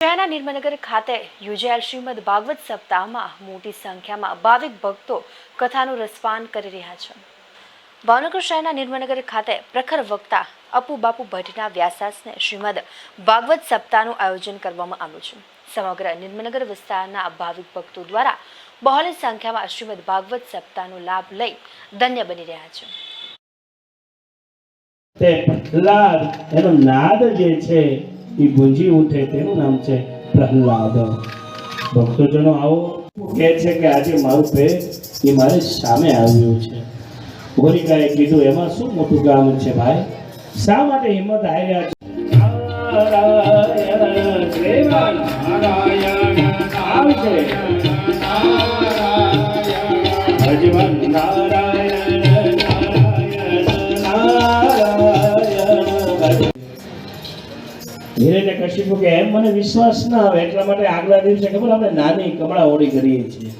શહેરના નિર્મનગર ખાતે યોજાયેલ શ્રીમદ ભાગવત સપ્તાહમાં મોટી સંખ્યામાં ભાવિક ભક્તો કથાનું રસપાન કરી રહ્યા છે. ભાવનગર શહેરના નિર્મનગર ખાતે પ્રખર વક્તા અપુ ભટ્ટના વ્યાસાસને શ્રીમદ ભાગવત સપ્તાહનું આયોજન કરવામાં આવ્યું છે. સમગ્ર નિર્મનગર વિસ્તારના ભાવિક ભક્તો દ્વારા બહોળી સંખ્યામાં શ્રીમદ ભાગવત સપ્તાહનો લાભ લઈ ધન્ય બની રહ્યા છે. પ્રહલાદ એનો નાદ જે છે એ ગુંજી ઉઠે તેનું નામ છે પ્રહલાદ. ભક્તોજનો આવો, કહે છે કે આજે મારું પેટ એ મારી સામે આવ્યું છે. હોરિકાએ કીધું, એમાં શું મોટું કામ છે ભાઈ? શા માટે હિંમત હાર્યા છે? નારાયણ ધીરે કશિપુ કે એમ મને વિશ્વાસ ના આવે. એટલા માટે આગલા દિવસે ખબર આપણે નાની કમળા ઓળી કરીએ છીએ.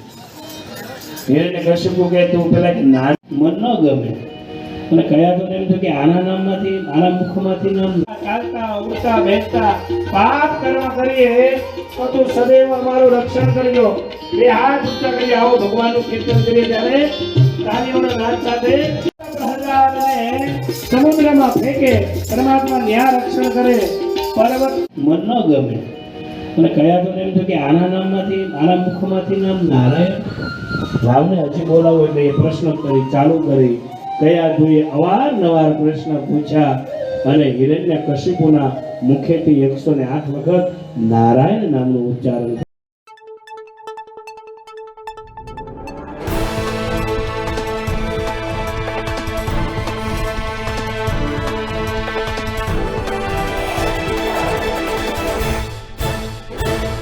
ધીરે કશિપુ કે તું પેલા કે ના મન ન ગમે. મને કયા તો એમ કે આના નામમાંથી, આના મુખમાંથી નામ ચાલતા ઉડતા, બેસતા, પાપ કરવા કરીએ તો તું સદૈવ અમારું રક્ષણ કરજો. બે હાથ ઊંચા કરી આવો, ભગવાનનું કીર્તન કરીએ ત્યારે તાલીઓના નાદ સાથે સમુદ્રમાં ફેંકે, પરમાત્મા ન્યા રક્ષણ કરે. પર્વત મન ન ગમે. અને કયા તો એમ થયું કે આના નામમાંથી, આના મુખમાંથી નામ નારાયણ? રામને હજી બોલાવો એટલે એ પ્રશ્ન કરી, ચાલુ કરી. કયા જોઈએ? અવારનવાર પ્રશ્ન પૂછ્યા. અને હિરણ્ય કશિપુના મુખેથી એકસો ને આઠ વખત નારાયણ નામનું ઉચ્ચારણ